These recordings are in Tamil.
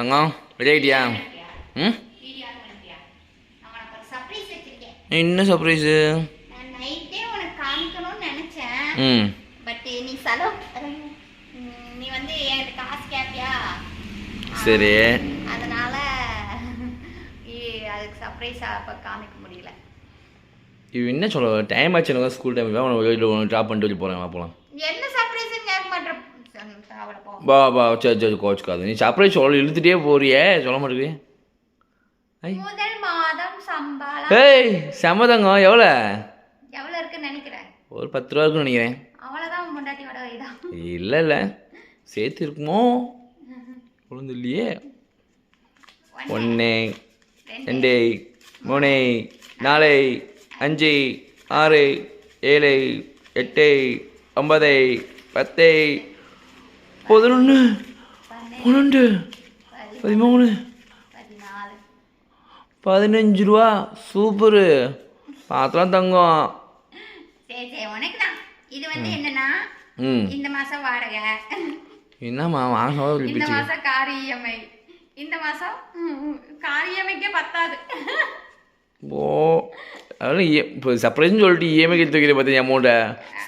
தங்கம். ரெடி ஆகிட்டியா ம்? என்ன சர்ப்ரைஸு ம். சரி. அதனால அதுக்கு சர்ப்ரைஸ் அப்போ காமிக்க முடியல இவ என்ன சொல்ல டைம் ஆச்சு எனக்கு ஸ்கூல் டைம் உனக்கு ட்ராப் பண்ணிட்டு போகிறேன் போகலாம் என்ன சர்ப்ரைஸ் கேட்க மாட்டேன் போ. பா சரி சரி கோச்சுக்காது. நீ சர்ப்ரைஸ் சொல்ல இழுத்துட்டே போறியே. சொல்ல மாட்டேங்குது. முதல் மாதம் சம்பளம். ஏய் செம்மதங்கம் எவ்வளோ? எவ்வளோ இருக்குன்னு நினைக்கிறேன். ஒரு பத்து ரூபா இருக்குன்னு நினைக்கிறேன். அவ்வளோதான் முண்டாட்டியோட இதான் இல்லை இல்லை. சேர்த்து இருக்குமோ? குழந்தை இல்லையே. ஒன்று ரெண்டு மூணு நாலு அஞ்சு ஆறு ஏழு எட்டு ஒன்பது பத்து பதினொன்று பன்னெண்டு பதிமூணு பதினஞ்சு ரூபா. சூப்பரு. பாத்திரம் தங்கம். சரி சரி உனக்கு தான் இது வந்து என்னன்னா ம். இந்த மாசம் வாடகை. என்னம்மா வாங்க இந்த மாசம் கார் இஎம்ஐ. இந்த மாசம் கார் இஎம்ஐக்கே பத்தாது. ஓ அதெல்லாம் இ இப்போ சர்ப்ரைஸ்னு சொல்லிட்டு இஎம்ஐ வைக்கிற பார்த்தீங்க அமௌண்ட்டை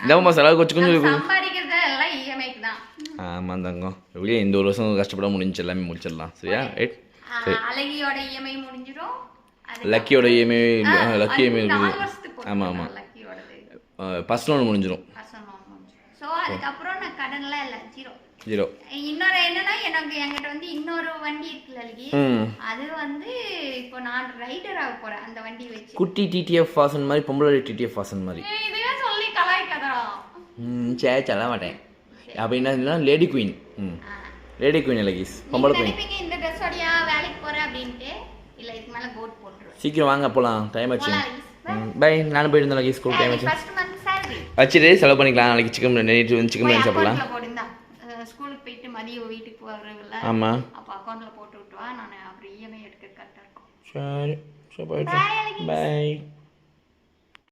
இந்த செலவு வச்சுக்கோன்னு நம்ம சொல்லி சம்பாதிக்கிறது எல்லாம் இஎம்ஐக்கு தான் ஆமாம் தங்கம். எப்படியே இந்த ஒரு வருஷம் கஷ்டப்பட முடிஞ்சு எல்லாமே முடிச்சிடலாம். சரியா? ரைட் அழகியோட இஎம்ஐ முடிஞ்சிடும். லக்கியோட இஎம்ஐ லக்கி இஎம்ஐ இருக்குது ஆமாம் ஆமாம் ஃபஸ்ட் லோன் முடிஞ்சிடும் ஸோ அதுக்கப்புறம் நான் கடன்லாம் இல்லை ஜீரோ. ஜீரோ. இன்னொரு என்னன்னா எனக்கு என்கிட்ட வந்து இன்னொரு வண்டி இருக்குல்ல அது வந்து இப்போ நான் ரைடர் ஆக போறேன் அந்த வண்டி வச்சு. குட்டி டிடிஎஃப் ஃபாசன் மாதிரி பொம்பளை டிடிஎஃப் ஃபாசன் மாதிரி. இதையே சொல்லி கலாய்க்காதடா. ம் சரி சொல்ல மாட்டேன். அப்போ என்ன லேடி குயின் ம். லேடி குயின் லகீஸ் பொம்பளை குயின் நினைப்பீங்க இந்த ட்ரெஸ்ஸோடயா வேலைக்கு போறேன் அப்படின்ட்டு? இல்ல இதுக்கு மேல கோட் போட்டுருவேன். சீக்கிரம் வாங்க போகலாம் டைம் ஆச்சு. போலாம் பை நானும் போயிட்டு இருந்தேன் ஸ்கூல் டைம் ஆச்சு. வச்சுட்டு செலவு பண்ணிக்கலாம். நாளைக்கு சிக்கன் நேற்று வந்து சிக்கன் பிரியாணி சாப்பிடலாம். ஸ்கூலுக்கு போயிட்டு மதியம் வீட்டுக்கு போறவில்ல ஆமாம் அப்ப அக்கௌண்ட்ல போட்டு விட்டுவா. நான் அப்புறம் இஎம்ஐ எடுக்க கரெக்டா இருக்கும். சரி. சரி போயிட்டு. பாய்